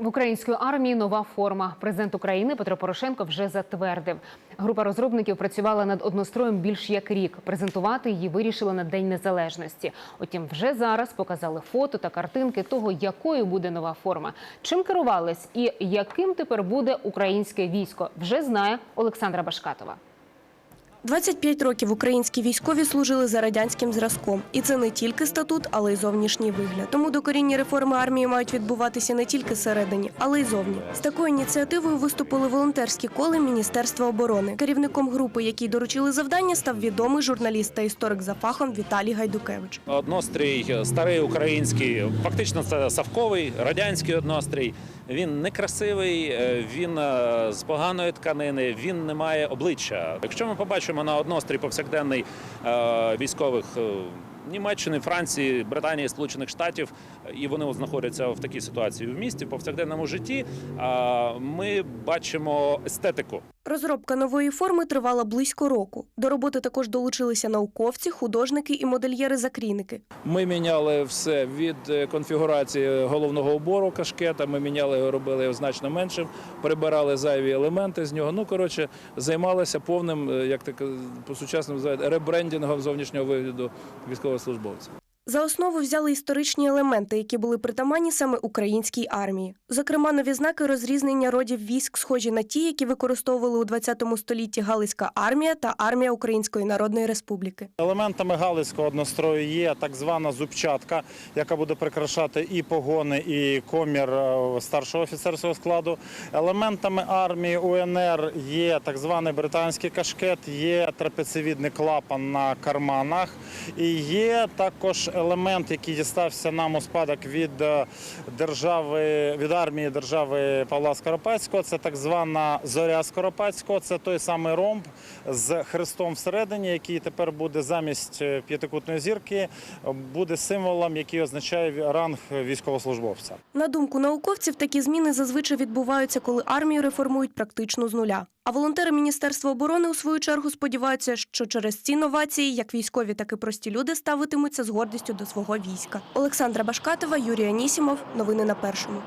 В української армії нова форма. Президент України Петро Порошенко вже затвердив. Група розробників працювала над одностроєм більш як рік. Презентувати її вирішили на День Незалежності. Утім, вже зараз показали фото та картинки того, якою буде нова форма, чим керувались і яким тепер буде українське військо. Вже знає Олександра Башкатова. 25 років українські військові служили за радянським зразком. І це не тільки статут, але й зовнішній вигляд. Тому докорінні реформи армії мають відбуватися не тільки всередині, але й зовні. З такою ініціативою виступили волонтерські коли Міністерства оборони. Керівником групи, якій доручили завдання, став відомий журналіст та історик за фахом Віталій Гайдукевич. Однострій старий український, фактично це савковий радянський однострій. Він некрасивий, е, він е, з поганої тканини, він не має обличчя. Якщо ми побачимо на однострій повсякденний е, військових. Німеччини, Франції, Британії, Сполучених Штатів, і вони знаходяться в такій ситуації в місті в повсякденному житті. Ми бачимо естетику. Розробка нової форми тривала близько року. До роботи також долучилися науковці, художники і модельєри-закрійники. Ми міняли все від е, конфігурації головного убору кашкета. Ми міняли його, робили його значно меншим, прибирали зайві елементи з нього. Ну коротше, займалися повним, е, як так по сучасному ребрендингом зовнішнього вигляду військовослужбовця. За основу взяли історичні елементи, які були притаманні саме українській армії. Зокрема, нові знаки розрізнення родів військ схожі на ті, які використовували у 20 столітті Галицька армія та армія Української Народної Республіки. Елементами галицького однострою є так звана зубчатка, яка буде прикрашати і погони, і комір е, старшого офіцерського складу. Елементами армії УНР є так званий британський кашкет, є трапецевідний клапан на карманах, і є також елемент, який дістався нам у спадок від е, держави від армії держави Павла Скоропадського. Це так звана зоря Скоропадського. Це той самий ромб з хрестом всередині, який тепер буде замість е, п'ятикутної зірки, буде символом, який означає ранг військовослужбовця. На думку науковців, такі зміни зазвичай відбуваються, коли армію реформують практично з нуля. А волонтери Міністерства оборони у свою чергу сподіваються, що через ці новації як військові, так і прості люди ставитимуться з гордістю до свого війська. Олександра Башкатова, Юрій Анісімов. Новини на першому.